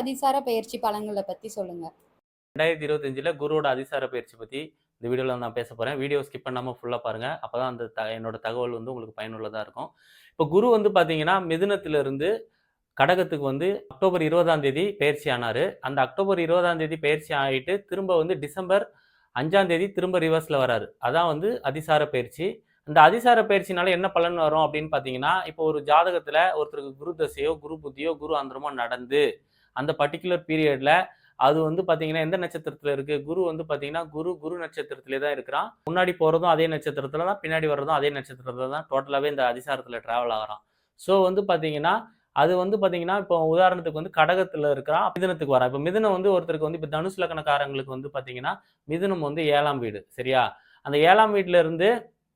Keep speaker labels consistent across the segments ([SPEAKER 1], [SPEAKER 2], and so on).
[SPEAKER 1] அதிசார பயிற்சி பலன்களை பத்தி சொல்லுங்க.
[SPEAKER 2] ரெண்டாயிரத்தி இருபத்தஞ்சில் குருவோட அதிசார பயிற்சி பற்றி இந்த வீடியோவில் நான் பேச போகிறேன் வீடியோ ஸ்கிப் பண்ணாமல் ஃபுல்லாக பாருங்கள் அப்போ தான் அந்த த என்னோட தகவல் வந்து உங்களுக்கு பயனுள்ளதாக இருக்கும். இப்போ குரு வந்து பார்த்தீங்கன்னா மிதுனத்திலிருந்து கடகத்துக்கு வந்து அக்டோபர் இருபதாம் தேதி பயிற்சி ஆனார். அந்த அக்டோபர் இருபதாம் தேதி பயிற்சி ஆகிட்டு திரும்ப வந்து டிசம்பர் அஞ்சாம் தேதி திரும்ப ரிவர்ஸில் வராரு. அதான் வந்து அதிசார பயிற்சி. அந்த அதிசார பயிற்சினால என்ன பலன் வரும் அப்படின்னு பார்த்தீங்கன்னா இப்போ ஒரு ஜாதகத்தில் ஒருத்தருக்கு குரு தசையோ குரு புத்தியோ குரு அந்தரமோ நடந்து அந்த பர்டிகுலர் பீரியடில் அது வந்து பார்த்தீங்கன்னா எந்த நட்சத்திரத்தில் இருக்குது குரு வந்து பார்த்தீங்கன்னா குரு குரு நட்சத்திரத்திலே தான் இருக்கிறான். முன்னாடி போகிறதும் அதே நட்சத்திரத்தில் தான் பின்னாடி வர்றதும் அதே நட்சத்திரத்தில் தான் டோட்டலாகவே இந்த அதிசாரத்தில் ட்ராவல் ஆகிறான். ஸோ வந்து பார்த்தீங்கன்னா அது வந்து பார்த்தீங்கன்னா இப்போ உதாரணத்துக்கு வந்து கடகத்தில் இருக்கிறான் மிதனத்துக்கு வரான். இப்போ மிதனம் வந்து ஒருத்தருக்கு வந்து இப்போ தனுசு லக்கணக்காரங்களுக்கு வந்து பார்த்தீங்கன்னா மிதுனம் வந்து ஏழாம் வீடு சரியா? அந்த ஏழாம் வீட்டில இருந்து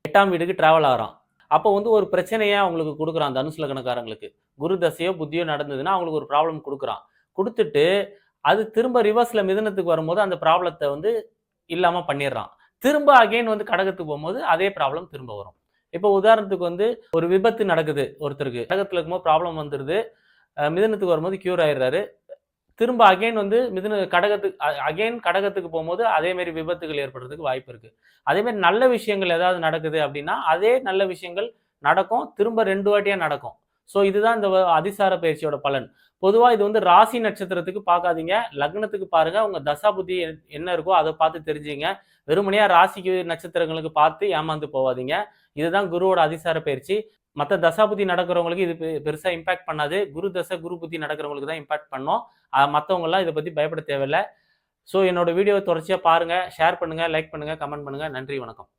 [SPEAKER 2] எட்டாம் வீடுக்கு ட்ராவல் ஆகிறான். அப்போ வந்து ஒரு பிரச்சனையை அவங்களுக்கு கொடுக்குறான் தனுசு லக்கணக்காரங்களுக்கு. குரு தசையோ புத்தியோ நடந்ததுன்னா அவங்களுக்கு ஒரு ப்ராப்ளம் கொடுக்குறான். கொடுத்துட்டு அது திரும்ப ரிவர்ஸில் மிதனத்துக்கு வரும்போது அந்த ப்ராப்ளத்தை வந்து இல்லாமல் பண்ணிடுறான். திரும்ப அகைன் வந்து கடகத்துக்கு போகும்போது அதே ப்ராப்ளம் திரும்ப வரும். இப்போ உதாரணத்துக்கு வந்து ஒரு விபத்து நடக்குது ஒருத்தருக்கு. கடகத்தில் இருக்கும்போது ப்ராப்ளம் வந்துடுது மிதனத்துக்கு வரும்போது க்யூர் ஆயிடுறாரு. திரும்ப அகைன் வந்து மிதுன கடகத்துக்கு அகைன் கடகத்துக்கு போகும்போது அதே மாதிரி விபத்துகள் ஏற்படுறதுக்கு வாய்ப்பு இருக்கு. அதே மாதிரி நல்ல விஷயங்கள் ஏதாவது நடக்குது அப்படின்னா அதே நல்ல விஷயங்கள் நடக்கும். திரும்ப ரெண்டு வாட்டியா நடக்கும். ஸோ இதுதான் இந்த அதிசார பயிற்சியோட பலன். பொதுவாக இது வந்து ராசி நட்சத்திரத்துக்கு பார்க்காதீங்க. லக்னத்துக்கு பாருங்க உங்க தசா புத்தி என்ன இருக்கோ அதை பார்த்து தெரிஞ்சுங்க. வெறுமனையா ராசிக்கு நட்சத்திரங்களுக்கு பார்த்து ஏமாந்து போவாதீங்க இதுதான் குருவோட அதிசார பயிற்சி. மற்ற தசாபுத்தி நடக்கிறவங்களுக்கு இது பெருசாக இம்பாக்ட் பண்ணாது. குரு தசை குரு புத்தி நடக்கிறவங்களுக்கு தான் இம்பாக்ட் பண்ணும். மற்றவங்கலாம் இதை பற்றி பயப்பட தேவையில்லை. ஸோ என்னோட வீடியோவை தொடர்ச்சியாக பாருங்கள் ஷேர் பண்ணுங்கள் லைக் பண்ணுங்க கமெண்ட் பண்ணுங்கள் நன்றி வணக்கம்.